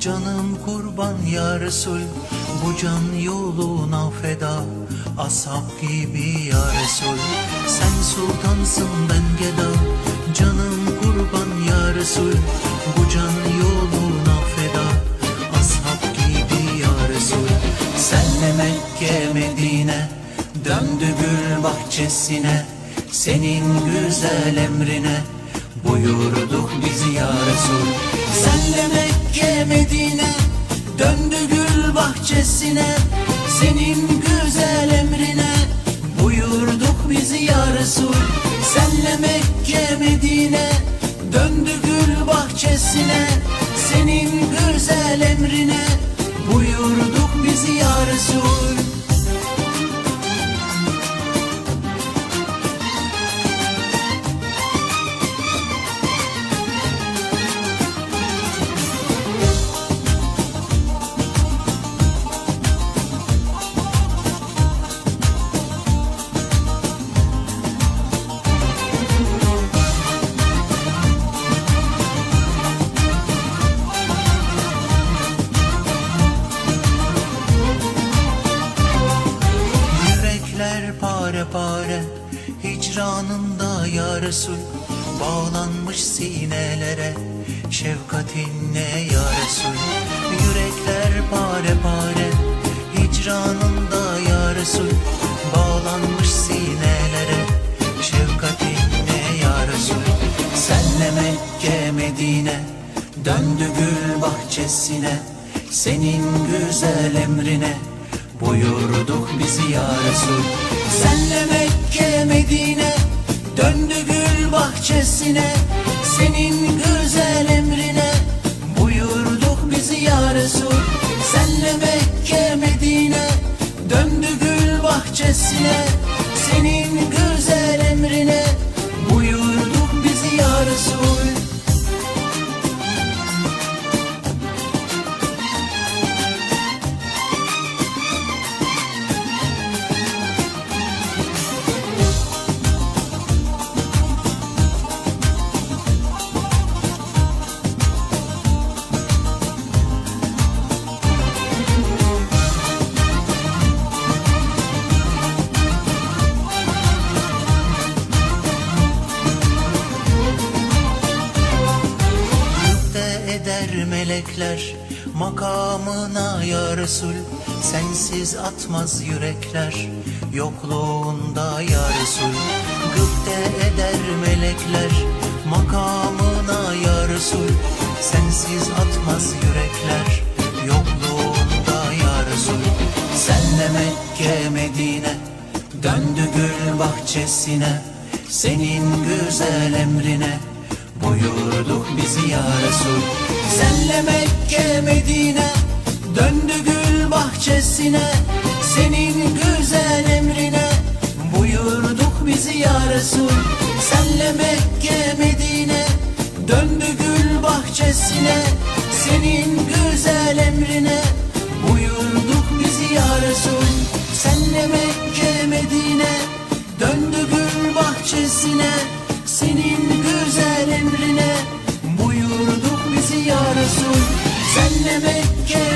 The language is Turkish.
Canım kurban ya Resul Bu can yoluna feda. Ashab gibi ya Resul Sen sultansın ben geda. Canım kurban ya Resul Bu can yoluna feda. Ashab gibi ya Resul Senle Mekke Medine. Döndü gül bahçesine Senin güzel emrine. Buyurduk bizi ya Resul bahçesine Senin güzel emrine Buyurduk bizi ya Resul. Senle Mekke Medine Döndü gül bahçesine Senin güzel emrine Buyurduk bizi ya Resul pare pare Hicranında ya Resul Bağlanmış sinelere Şefkatinle ya Resul Yürekler pare pare Hicranında ya Resul Bağlanmış sinelere Şefkatinle ya Resul Senle Mekke Medine Döndü gül bahçesine Senin güzel emrine Buyurduk bizi ya Resul Senle Mekke Medine Döndü gül bahçesine. Senin güzel eder melekler makamına ya Resul. Sensiz atmaz yürekler yokluğunda ya Resul. Gıpte eder melekler makamına ya Resul. Sensiz atmaz yürekler yokluğunda ya Resul. Senle Mekke Medine döndü gül bahçesine Senin güzel emrine Buyurduk bizi ya Resul Senle Mekke Medine Döndü gül bahçesine. Senin güzel emrine Buyurduk bizi ya Resul Senle Mekke Medine Döndü gül bahçesine. Senin güzel emrine Buyurduk bizi ya Resul Senle Mekke Medine Döndü gül bahçesine. Senin güzel emrine Buyurduk bizi ya Resul. Senle Mekke